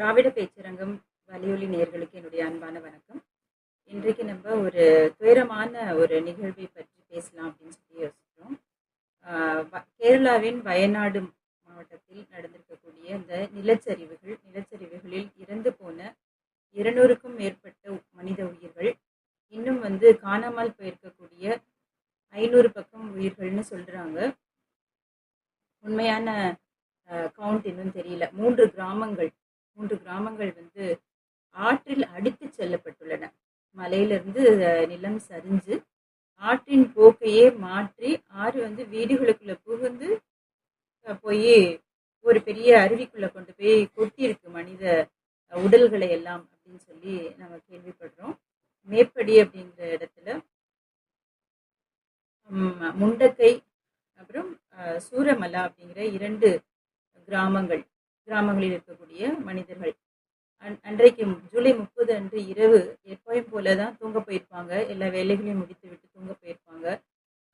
திராவிட பேச்சரங்கம் வலியொலி நேர்களுக்கு என்னுடைய அன்பான வணக்கம். இன்றைக்கு நம்ம ஒரு துயரமான ஒரு நிகழ்வை பற்றி பேசலாம் அப்படின்னு சொல்லி யோசிக்கிறோம். வ- கேரளாவின் வயநாடு மாவட்டத்தில் நடந்திருக்கக்கூடிய இந்த நிலச்சரிவுகள் நிலச்சரிவுகளில் இறந்து போன இருநூறுக்கும் மேற்பட்ட மனித உயிர்கள் இன்னும் வந்து காணாமல் போயிருக்கக்கூடிய ஐநூறு பக்கம் உயிர்கள்னு சொல்றாங்க. உண்மையான கவுண்ட் இன்னும் தெரியல. மூன்று கிராமங்கள் மூன்று கிராமங்கள் வந்து ஆற்றில் அடித்து செல்லப்பட்டுள்ளன. மலையிலிருந்து நிலம் சரிஞ்சு ஆற்றின் போக்கையே மாற்றி ஆறு வந்து வீடுகளுக்குள்ள புகுந்து போய் ஒரு பெரிய அருவிக்குள்ள கொண்டு போய் கொட்டியிருக்கு மனித உடல்களை எல்லாம் அப்படின்னு சொல்லி நம்ம கேள்விப்படுறோம். மேப்படி அப்படிங்கிற இடத்துல முண்டக்கை அப்புறம் சூரமலா அப்படிங்கிற இரண்டு கிராமங்கள். கிராமங்களில் இருக்கக்கூடிய மனிதர்கள். அன்- அன்றைக்கு ஜூலை முப்பது அன்று இரவு எப்பவும் போல தான் தூங்க போயிருப்பாங்க. எல்லா வேலைகளையும் முடித்து விட்டு தூங்க போயிருப்பாங்க.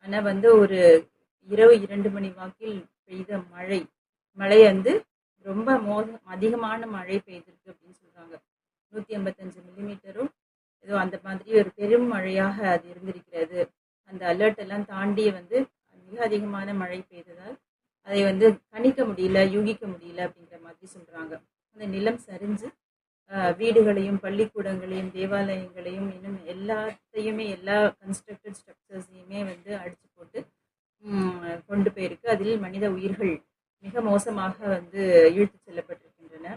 ஆனால் வந்து ஒரு இரவு இரண்டு மணி வாக்கில் பெய்த மழை மழை வந்து ரொம்ப மோத அதிகமான மழை பெய்திருக்கு அப்படின்னு சொல்றாங்க. நூற்றி ஐம்பத்தஞ்சு மில்லிமீட்டரும் ஏதோ அந்த மாதிரி ஒரு பெரும் மழையாக அது இருந்திருக்கிறது. அந்த அலர்ட் எல்லாம் தாண்டி வந்து மிக அதிகமான மழை பெய்ததால் அதை வந்து கணிக்க முடியல யூகிக்க முடியல அப்படின்னு மாதிரி சொல்றாங்க. அந்த நிலம் சரிஞ்சு வீடுகளையும் பள்ளிக்கூடங்களையும் தேவாலயங்களையும் இன்னும் எல்லாத்தையுமே எல்லா கன்ஸ்ட்ரக்டட் ஸ்ட்ரக்சர்ஸையுமே வந்து அடிச்சு போட்டு கொண்டு போயிருக்கு. அதில் மனித உயிர்கள் மிக மோசமாக வந்து இழுத்து செல்லப்பட்டிருக்கின்றன.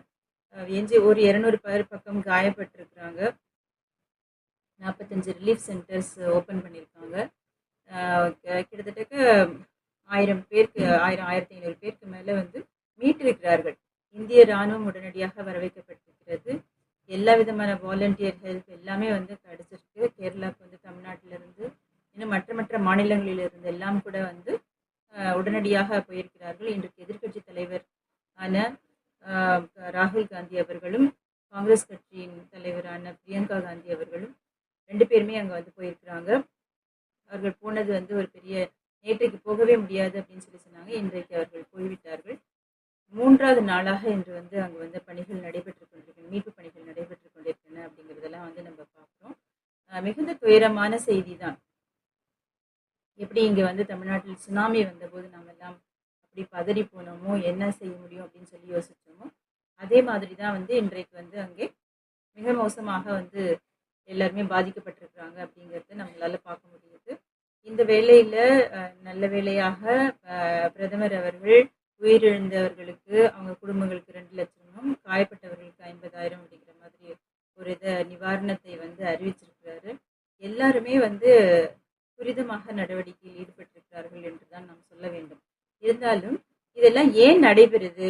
எஞ்சி ஒரு இருநூறு பேர் பக்கம் காயப்பட்டிருக்கிறாங்க. நாற்பத்தஞ்சு ரிலீஃப் சென்டர்ஸ் ஓப்பன் பண்ணியிருக்காங்க கிட்டத்தட்ட ஆயிரம் பேருக்கு ஆயிரம் ஆயிரத்தி ஐநூறு பேருக்கு மேலே வந்து மீட்டிருக்கிறார்கள். இந்திய ராணுவம் உடனடியாக வரவேற்கப்பட்டிருக்கிறது. எல்லா விதமான வாலண்டியர் ஹெல்ப் எல்லாமே வந்து கிடைச்சிருக்கு. கேரளாவுக்கு வந்து தமிழ்நாட்டிலிருந்து இன்னும் மற்ற மற்ற மாநிலங்களில் இருந்து எல்லாம் கூட வந்து உடனடியாக போயிருக்கிறார்கள். இன்றைக்கு எதிர்க்கட்சி தலைவர் ஆன ராகுல் காந்தி அவர்களும் காங்கிரஸ் கட்சியின் தலைவரான பிரியங்கா காந்தி அவர்களும் ரெண்டு பேருமே அங்கே வந்து போயிருக்கிறாங்க. அவர்கள் போனது வந்து ஒரு பெரிய நேற்றைக்கு போகவே முடியாது அப்படின்னு சொல்லி சொன்னாங்க. இன்றைக்கு அவர்கள் போய்விட்டார்கள். மூன்றாவது நாளாக இன்று வந்து அங்கே வந்து பணிகள் நடைபெற்று கொண்டிருக்கின்றன மீட்பு பணிகள் நடைபெற்று கொண்டிருக்கின்றன அப்படிங்கிறதெல்லாம் வந்து நம்ம பார்க்குறோம். மிகுந்த துயரமான செய்தி தான் எப்படி இங்கே வந்து தமிழ்நாட்டில் சுனாமி வந்தபோது நாம் எல்லாம் அப்படி பதறி போனோமோ என்ன செய்ய முடியும் அப்படின்னு சொல்லி யோசித்தோமோ அதே மாதிரி தான் வந்து இன்றைக்கு வந்து அங்கே மிக மோசமாக வந்து எல்லாருமே பாதிக்கப்பட்டிருக்கிறாங்க அப்படிங்கிறத நம்மளால பார்க்க முடியுது. இந்த வேலையில் நல்ல வேலையாக பிரதமர் அவர்கள் உயிரிழந்தவர்களுக்கு அவங்க குடும்பங்களுக்கு ரெண்டு லட்சமும் காயப்பட்டவர்களுக்கு ஐம்பதாயிரம் அப்படிங்கிற மாதிரி ஒரு இதை நிவாரணத்தை வந்து அறிவிச்சிருக்கிறாரு. எல்லாருமே வந்து துரிதமாக நடவடிக்கையில் ஈடுபட்டிருக்கிறார்கள் என்று தான் நாம் சொல்ல வேண்டும். இருந்தாலும் இதெல்லாம் ஏன் நடைபெறுது?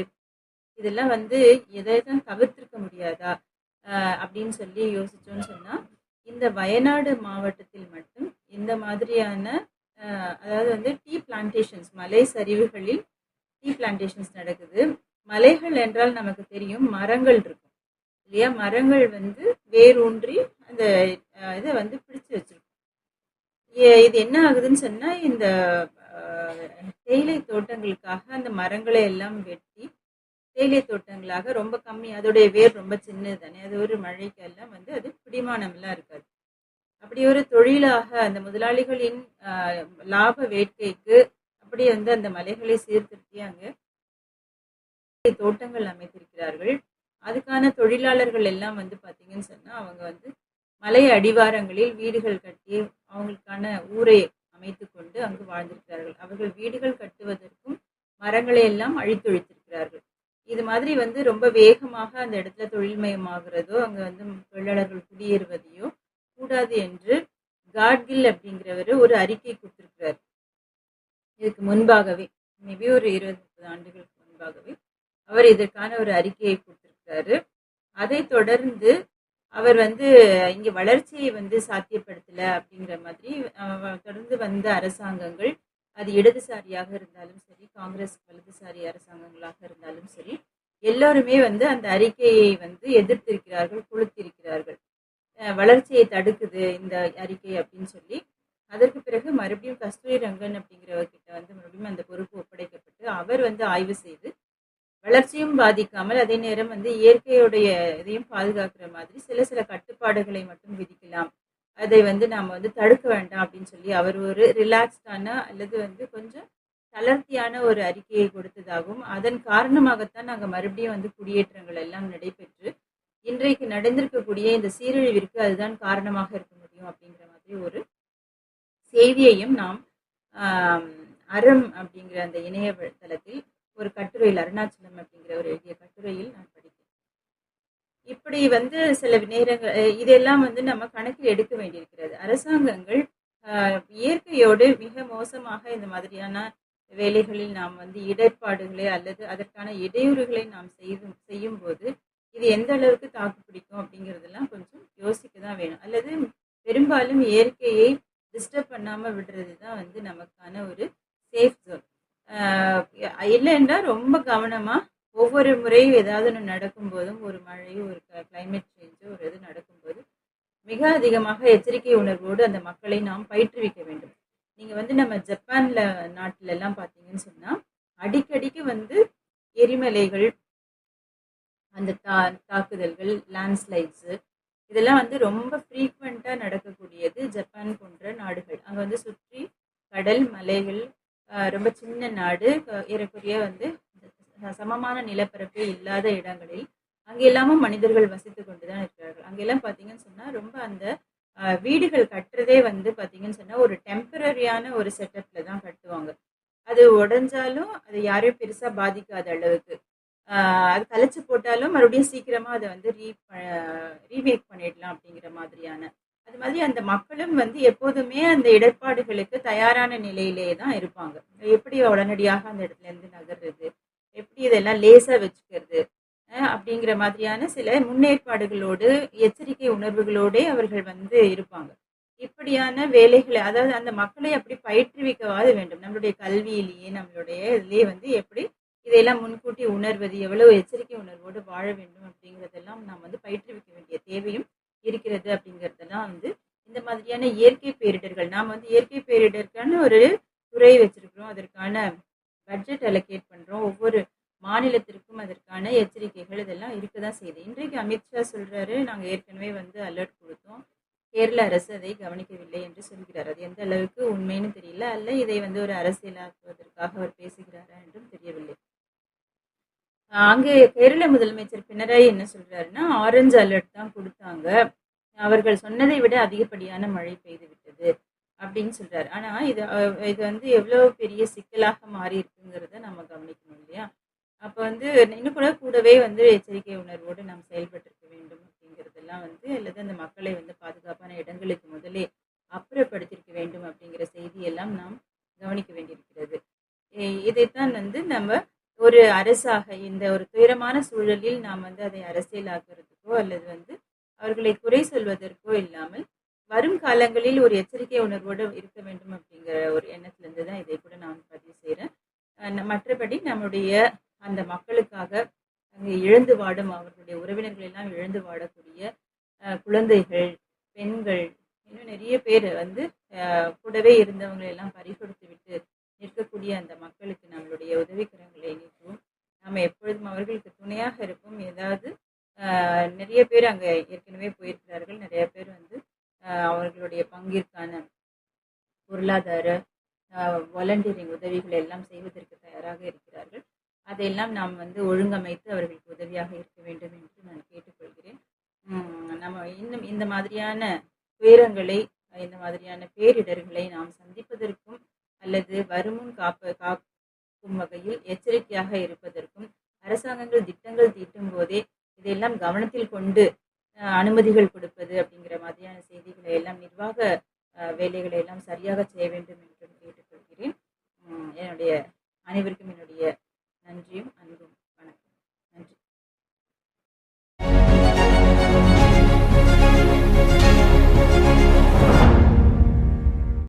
இதெல்லாம் வந்து எதை தான் தவிர்த்திருக்க முடியாதா? அப்படின்னு சொல்லி யோசிச்சோன்னு சொன்னா இந்த வயநாடு மாவட்டத்தில் மட்டும் இந்த மாதிரியான அதாவது வந்து டீ பிளான்டேஷன்ஸ் மலை சரிவுகளில் டீ பிளான்டேஷன்ஸ் நடக்குது. மலைகள் என்றால் நமக்கு தெரியும் மரங்கள் இருக்கும். இல்லையா? மரங்கள் வந்து வேரூன்றி அந்த இதை வந்து பிடிச்சு வச்சிருக்கும். ஏ- இது என்ன ஆகுதுன்னு சொன்னால் இந்த தேயிலை தோட்டங்களுக்காக அந்த மரங்களை எல்லாம் வெட்டி தேயிலை தோட்டங்களாக ரொம்ப கம்மி அதோடைய வேர் ரொம்ப சின்னது தானே அது ஒரு மழைக்கெல்லாம் வந்து அது பிடிமானம்லாம் இருக்காது. அப்படி ஒரு தொழிலாக அந்த முதலாளிகளின் லாப வேட்கைக்கு அப்படி வந்து அந்த மலைகளை சீர்திருத்தி அங்கே தோட்டங்கள் அமைத்திருக்கிறார்கள். அதுக்கான தொழிலாளர்கள் எல்லாம் வந்து பார்த்தீங்கன்னு சொன்னா அவங்க வந்து மலை அடிவாரங்களில் வீடுகள் கட்டி அவங்களுக்கான ஊரை அமைத்து கொண்டு அங்கு வாழ்ந்திருக்கிறார்கள். அவர்கள் வீடுகள் கட்டுவதற்கும் மரங்களை எல்லாம் அழித்தொழித்திருக்கிறார்கள். இது மாதிரி வந்து ரொம்ப வேகமாக அந்த இடத்துல தொழில்மயமாகிறதோ அங்கே வந்து தொழிலாளர்கள் குடியேறுவதையோ கூடாது என்று காட்கில் அப்படிங்கிறவர் ஒரு அறிக்கை இதுக்கு முன்பாகவே மேபி ஒரு இருபது முப்பது ஆண்டுகளுக்கு முன்பாகவே அவர் இதற்கான ஒரு அறிக்கையை கொடுத்திருக்காரு அதை தொடர்ந்து அவர் வந்து இங்கே வளர்ச்சியை வந்து சாத்தியப்படுத்தல அப்படிங்கிற மாதிரி தொடர்ந்து வந்த அரசாங்கங்கள் அது இடதுசாரியாக இருந்தாலும் சரி காங்கிரஸ் வலதுசாரி அரசாங்கங்களாக இருந்தாலும் சரி எல்லோருமே வந்து அந்த அறிக்கையை வந்து எதிர்த்திருக்கிறார்கள் கொளுத்திருக்கிறார்கள் வளர்ச்சியை தடுக்குது இந்த அறிக்கை அப்படின்னு சொல்லி அதற்கு பிறகு மறுபடியும் கஸ்தூரி ரங்கன் அப்படிங்கிறவர்கிட்ட வந்து மறுபடியும் அந்த பொறுப்பு ஒப்படைக்கப்பட்டு அவர் வந்து ஆய்வு செய்து வளர்ச்சியும் பாதிக்காமல் அதே நேரம் வந்து இயற்கையுடைய இதையும் பாதுகாக்கிற மாதிரி சில சில கட்டுப்பாடுகளை மட்டும் விதிக்கலாம். அதை வந்து நாம் வந்து தடுக்க வேண்டாம் அப்படின்னு சொல்லி அவர் ஒரு ரிலாக்ஸ்டான அல்லது வந்து கொஞ்சம் தளர்த்தியான ஒரு அறிக்கையை கொடுத்ததாகவும் அதன் காரணமாகத்தான் நாங்கள் மறுபடியும் வந்து குடியேற்றங்கள் எல்லாம் நடைபெற்று இன்றைக்கு நடந்திருக்கக்கூடிய இந்த சீரழிவிற்கு அதுதான் காரணமாக இருக்க முடியும் அப்படிங்கிற மாதிரி ஒரு செய்தியையும் நாம் அறம் அப்படிங்கிற அந்த இணையதளத்தில் ஒரு கட்டுரையில் அருணாச்சலம் அப்படிங்கிற ஒரு எழுதிய கட்டுரையில் நான் படித்தேன். இப்படி வந்து சில நேரங்கள் இதெல்லாம் வந்து நம்ம கணக்கில் எடுக்க வேண்டியிருக்கிறது. அரசாங்கங்கள் இயற்கையோடு மிக மோசமாக இந்த மாதிரியான வேலைகளில் நாம் வந்து இடர்பாடுகளை அல்லது அதற்கான இடையூறுகளை நாம் செய்தும் செய்யும் போது இது எந்த அளவுக்கு தாக்கு பிடிக்கும் அப்படிங்கிறதெல்லாம் கொஞ்சம் யோசிக்க தான் வேணும். அல்லது பெரும்பாலும் இயற்கையை டிஸ்டர்ப் பண்ணாமல் விடுறது தான் வந்து நமக்கான ஒரு சேஃப் ஜோன் இல்லைன்னா ரொம்ப கவனமாக ஒவ்வொரு முறையும் ஏதாவது ஒன்று நடக்கும்போதும் ஒரு மழையோ ஒரு கிளைமேட் சேஞ்சோ ஒரு இது நடக்கும்போது மிக அதிகமாக எச்சரிக்கை உணர்வோடு அந்த மக்களை நாம் பயிற்றுவிக்க வேண்டும். நீங்கள் வந்து நம்ம ஜப்பானில் நாட்டில எல்லாம் பார்த்தீங்கன்னு சொன்னால் அடிக்கடிக்கு வந்து எரிமலைகள் அந்த தா தாக்குதல்கள் லேண்ட்ஸ்லைட்ஸு இதெல்லாம் வந்து ரொம்ப ஃப்ரீக்வெண்ட்டாக நடக்கக்கூடியது ஜப்பான் போன்ற நாடுகள் அங்கே வந்து சுற்றி கடல் ரொம்ப சின்ன நாடு ஏறக்குறைய வந்து சமமான நிலப்பரப்பே இல்லாத இடங்களில் அங்கே எல்லாமும் மனிதர்கள் வசித்து கொண்டு தான் இருக்கிறார்கள். அங்கெல்லாம் பார்த்தீங்கன்னு சொன்னால் ரொம்ப அந்த வீடுகள் கட்டுறதே வந்து பார்த்தீங்கன்னு சொன்னால் ஒரு டெம்பரரியான ஒரு செட்டப்பில் தான் கட்டுவாங்க. அது உடஞ்சாலும் அது யாரையும் பெருசாக பாதிக்காத அளவுக்கு. ஆஹ் அது கலைச்சு போட்டாலும் மறுபடியும் சீக்கிரமாக அதை வந்து ரீ ரீமேக் பண்ணிடலாம் அப்படிங்கிற மாதிரியான அது மாதிரி அந்த மக்களும் வந்து எப்போதுமே அந்த இடர்பாடுகளுக்கு தயாரான நிலையிலேயே தான் இருப்பாங்க. எப்படி உடனடியாக அந்த இடத்துல இருந்து நகர்றது? எப்படி இதெல்லாம் லேசா வச்சுக்கிறது? அப்படிங்கிற மாதிரியான சில முன்னேற்பாடுகளோடு எச்சரிக்கை உணர்வுகளோடே அவர்கள் வந்து இருப்பாங்க. இப்படியான வேலைகளை அதாவது அந்த மக்களை அப்படி பயிற்றுவிக்கவாது வேண்டும். நம்மளுடைய கல்வியிலேயே நம்மளுடைய இதுலேயே வந்து எப்படி இதையெல்லாம் முன்கூட்டி உணர்வது எவ்வளவு எச்சரிக்கை உணர்வோடு வாழ வேண்டும் அப்படிங்கிறதெல்லாம் நாம் வந்து பயிற்றுவிக்க வேண்டிய தேவையும் இருக்கிறது அப்படிங்கிறதெல்லாம் வந்து இந்த மாதிரியான இயற்கை பேரிடர்கள். நாம் வந்து இயற்கை பேரிடருக்கான ஒரு துறை வச்சிருக்கிறோம். அதற்கான பட்ஜெட் அலோகேட் பண்ணுறோம் ஒவ்வொரு மாநிலத்திற்கும் அதற்கான எச்சரிக்கைகள் இதெல்லாம் இருக்க தான் செய்யுது. இன்றைக்கு அமித்ஷா சொல்கிறாரு நாங்கள் ஏற்கனவே வந்து அலர்ட் கொடுத்தோம். கேரள அரசு அதை கவனிக்கவில்லை என்று சொல்கிறார். அது எந்த அளவுக்கு உண்மைன்னு தெரியல. அல்ல இதை வந்து ஒரு அரசியலாக்குவதற்காக அவர் பேசுகிறாரா என்றும் தெரியவில்லை. அங்கே கேரள முதலமைச்சர் பினராயி என்ன சொல்றாருன்னா ஆரஞ்சு அலர்ட் தான் கொடுத்தாங்க. அவர்கள் சொன்னதை விட அதிகப்படியான மழை பெய்து விட்டது அப்படின்னு சொல்றாரு. ஆனா இது இது வந்து எவ்வளவு பெரிய சிக்கலாக மாறி இருக்குங்கிறத நம்ம கவனிக்கணும் இல்லையா? அப்ப வந்து இன்னும் கூட கூடவே வந்து எச்சரிக்கை உணர்வோடு நாம் செயல்பட்டிருக்க வேண்டும் அப்படிங்கிறதெல்லாம் வந்து அல்லது அந்த மக்களை வந்து பாதுகாப்பான இடங்களுக்கு முதலே அப்புறப்படுத்தியிருக்க வேண்டும் அப்படிங்கிற செய்தியெல்லாம் நாம் கவனிக்க வேண்டியிருக்கிறது. இதைத்தான் வந்து நம்ம ஒரு அரசாக இந்த ஒரு துயரமான சூழலில் நாம் வந்து அதை அரசியலாக்குறதுக்கோ அல்லது வந்து அவர்களை குறை சொல்வதற்கோ இல்லாமல் வரும் காலங்களில் ஒரு எச்சரிக்கை உணர்வோடு இருக்க வேண்டும் அப்படிங்கிற ஒரு எண்ணத்திலிருந்து தான் இதை கூட நான் பதிவு செய்கிறேன் மற்றபடி நம்முடைய அந்த மக்களுக்காக அங்கே இழந்து வாடும் அவர்களுடைய உறவினர்கள் எல்லாம் இழந்து வாடக்கூடிய குழந்தைகள் பெண்கள் இன்னும் நிறைய பேர் வந்து கூடவே இருந்தவங்களை எல்லாம் பறிகொடுத்து விட்டு நிற்கக்கூடிய அந்த மக்களுக்கு நம்மளுடைய உதவிக்கரங்களை நம்ம எப்பொழுதும் அவர்களுக்கு துணையாக இருக்கும் ஏதாவது நிறைய பேர் அங்கே ஏற்கனவே போயிருக்கிறார்கள். நிறைய பேர் வந்து அவர்களுடைய பங்கிற்கான பொருளாதார வாலண்டியரிங் உதவிகளை எல்லாம் செய்வதற்கு தயாராக இருக்கிறார்கள். அதையெல்லாம் நாம் வந்து ஒழுங்கமைத்து அவர்களுக்கு உதவியாக இருக்க வேண்டும் என்று நான் கேட்டுக்கொள்கிறேன். நம்ம இன்னும் இந்த மாதிரியான துயரங்களை இந்த மாதிரியான பேரிடர்களை நாம் சந்திப்பதற்கும் அல்லது வருமுன் காப்ப இருக்கும் வகையில் எச்சரிக்கையாக இருப்பதற்கும் அரசாங்கங்கள் திட்டங்கள் தீட்டும் போதே இதையெல்லாம் கவனத்தில் கொண்டு அனுமதிகள் கொடுப்பது அப்படிங்கிற மாதிரியான செய்திகளை எல்லாம் நிர்வாக அஹ், வேலைகளை எல்லாம் சரியாக செய்ய வேண்டும்